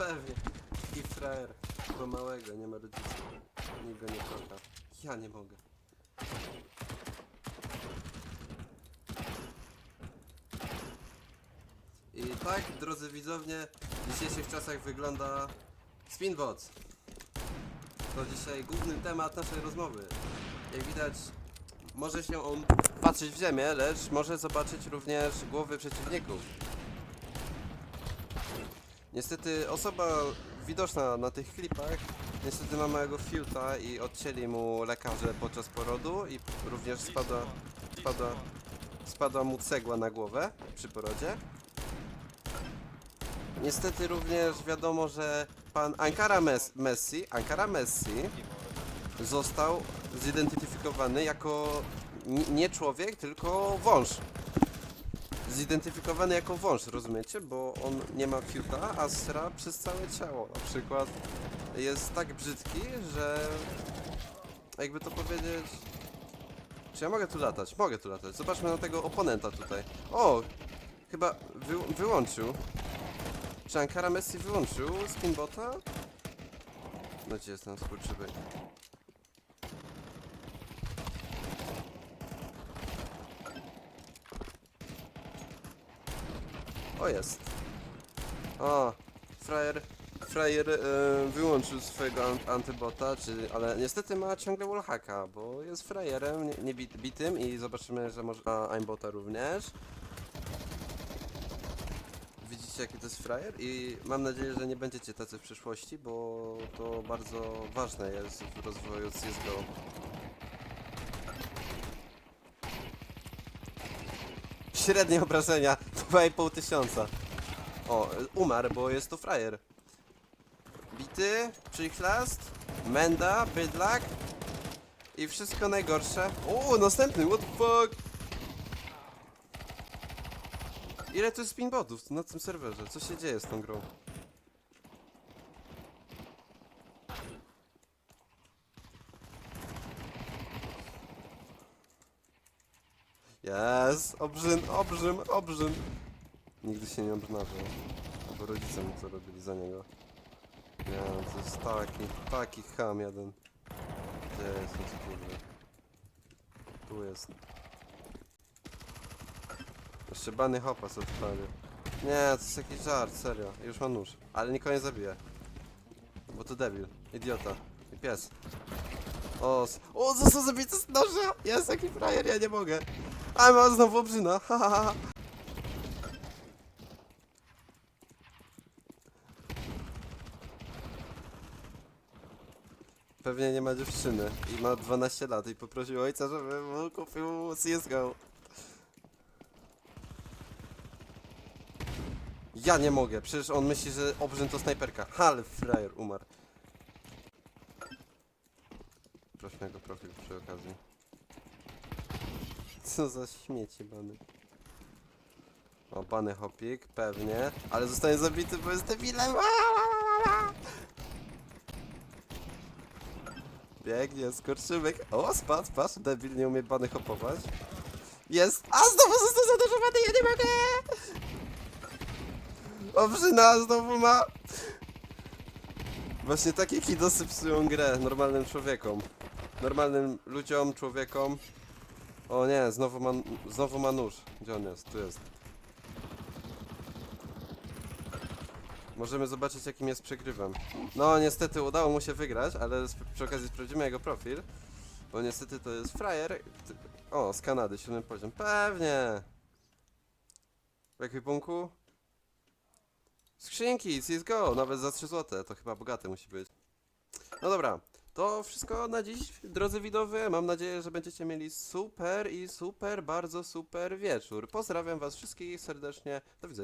pewnie. I frajer. Bo małego, nie ma rodziców. Nikt go nie kocha. Ja nie mogę. I tak, drodzy widownie, w dzisiejszych czasach wygląda Spinbots. To dzisiaj główny temat naszej rozmowy. Jak widać, może się on patrzeć w ziemię, lecz może zobaczyć również głowy przeciwników. Niestety osoba widoczna na tych klipach niestety ma małego fiuta i odcięli mu lekarze podczas porodu i również spadła, spadła, spadła mu cegła na głowę przy porodzie. Niestety również wiadomo, że pan Ankara Mes Messi, Ankara Messi został zidentyfikowany jako ni- nie człowiek, tylko wąż. Zidentyfikowany jako wąż, rozumiecie? Bo on nie ma fiuta, a sra przez całe ciało. Na przykład jest tak brzydki, że jakby to powiedzieć... Czy ja mogę tu latać? Mogę tu latać. Zobaczmy na tego oponenta tutaj. O! Chyba wy wyłączył. Czy Ankara Messi wyłączył spinbota? No gdzie jest ten skurczybyk? O jest. O, frajer, frajer e, wyłączył swojego an antybota, czyli, ale niestety ma ciągle wallhacka, bo jest frajerem, nie, nie bit, bitym i zobaczymy, że może ma aimbota również. Widzicie jaki to jest frajer i mam nadzieję, że nie będziecie tacy w przyszłości, bo to bardzo ważne jest w rozwoju CSGO. Średnie obrażenia 2,5 tysiąca. O, umarł, bo jest to frajer. Bity, przychlast, menda, bydlak i wszystko najgorsze. O, następny, what the fuck? Ile tu jest spinbotów na tym serwerze? Co się dzieje z tą grą? Jest! Obrzyn, obrzym, obrzym! Nigdy się nie obrzynawia. Bo rodzice mu to robili za niego. Nie, no to jest taki, taki ham jeden. Gdzie jest ten kurde? Tu jest. Jeszcze bany hopas odpalił. Nie, to jest jakiś żart, serio. Już mam nóż. Ale nikogo nie zabije. Bo to debil. Idiota. I pies. O, o został zabity z noża! Jest jaki frajer, ja nie mogę. A ma znowu obrzyna, ha, ha, ha. Pewnie nie ma dziewczyny i ma 12 lat i poprosił ojca, żeby mu kupił CSGO. Ja nie mogę, przecież on myśli, że obrzyn to snajperka. Ale frajer umarł. Proszę jego profil przy okazji. Co za śmieci bany. O, bany hopik, pewnie. Ale zostanie zabity, bo jest debilem. Biegnie, skorczymek. O, spadł, patrz, debil nie umie bany hopować. Jest! A, znowu został zanurzowany, ja nie mogę! Obrzyna znowu ma... Właśnie takie kidosy psują grę normalnym człowiekom. Normalnym ludziom, człowiekom. O nie, znowu ma, znowu ma nóż. Gdzie on jest? Tu jest. Możemy zobaczyć jakim jest przegrywem. No niestety udało mu się wygrać, ale przy okazji sprawdzimy jego profil. Bo niestety to jest frajer. O, z Kanady, siódmy poziom. Pewnie! W ekwipunku? Skrzynki, CSGO, nawet za 3 zł, to chyba bogate musi być. No dobra, to wszystko na dziś, drodzy widowie. Mam nadzieję, że będziecie mieli super i super, bardzo super wieczór. Pozdrawiam was wszystkich serdecznie. Do widzenia.